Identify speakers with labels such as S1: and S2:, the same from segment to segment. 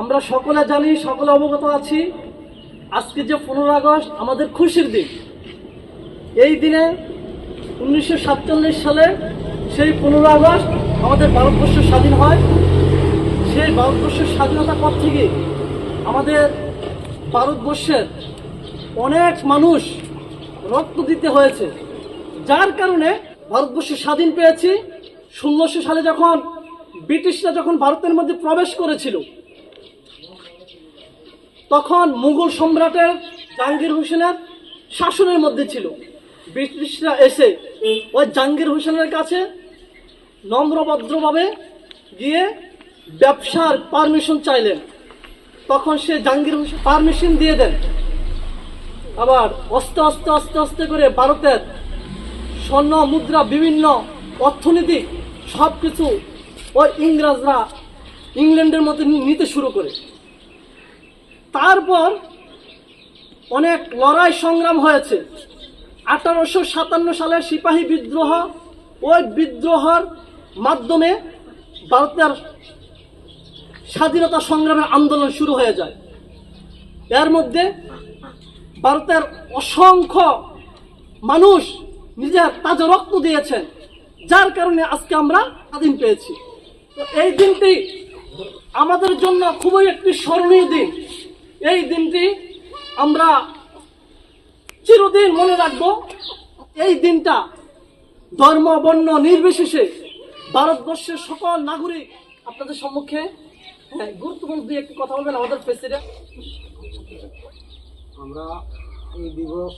S1: আমরা সকলে জানি, সকলে অবগত আছি, আজকে যে পনেরো আগস্ট আমাদের খুশির দিন। এই দিনে উনিশশো সাতচল্লিশ সালে সেই পনেরো আগস্ট আমাদের ভারতবর্ষ স্বাধীন হয়। সেই ভারতবর্ষের স্বাধীনতার পর থেকে আমাদের ভারতবর্ষের অনেক মানুষ রক্ত দিতে হয়েছে। যার কারণে ভারতবর্ষ স্বাধীন পেয়েছি। ষোলোশো সালে যখন ব্রিটিশরা যখন ভারতের মধ্যে প্রবেশ করেছিল তখন মুঘল সম্রাটের জাহাঙ্গীর হোসেনের শাসনের মধ্যে ছিল। ব্রিটিশরা এসে ওই জাহাঙ্গীর হোসেনের কাছে নম্রভদ্রভাবে গিয়ে ব্যবসার পারমিশন চাইলেন। তখন সে জাহাঙ্গীর হোসেন পারমিশন দিয়ে দেন। আবার আস্তে আস্তে আস্তে আস্তে করে ভারতের স্বর্ণ, মুদ্রা, বিভিন্ন অর্থনৈতিক সব কিছু ওই ইংরেজরা ইংল্যান্ডের মতো নিতে শুরু করে। তারপর অনেক লড়াই সংগ্রাম হয়েছে। আঠারোশো সাতান্ন সালের সিপাহী বিদ্রোহ, ওই বিদ্রোহের মাধ্যমে ভারতের স্বাধীনতা সংগ্রামের আন্দোলন শুরু হয়ে যায়। এর মধ্যে ভারতের অসংখ্য মানুষ নিজের তাজা রক্ত দিয়েছেন, যার কারণে আজকে আমরা স্বাধীন পেয়েছি। তো এই দিনটি আমাদের জন্য খুবই একটি স্মরণীয় দিন। এই দিনটি আমরা চিরদিন মনে রাখব এই দিনটা ধর্ম বর্ণ নির্বিশেষে ভারতবর্ষের সকল নাগরিক আপনাদের সম্মুখে হ্যাঁ, গুরুত্বপূর্ণ দুই একটি কথা বলবেন আমাদের প্রেসিডেন্ট।
S2: আমরা এই দিবস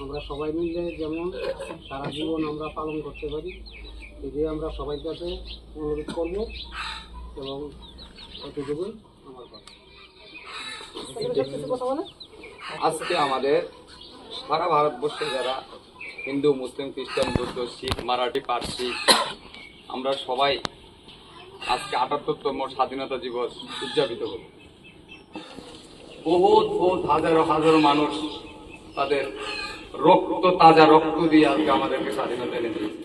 S2: আমরা সবাই মিলে যেমন সারা জীবন আমরা পালন করতে পারি এটাই আমরা সবাই কাছে অনুরোধ করব এবং এতটুকুই আমার কথা।
S3: আজকে আমাদের সারা ভারতবর্ষে যারা হিন্দু, মুসলিম, খ্রিস্টান, বৌদ্ধ, শিখ, মারাঠি, পার্সি, আমরা সবাই আজকে আটাত্তরতম স্বাধীনতা দিবস উদযাপিত করি বহুত বহুত হাজারো হাজারো মানুষ তাদের রক্ত, তাজা রক্ত দিয়ে আজকে আমাদেরকে স্বাধীনতা এনে দিয়েছে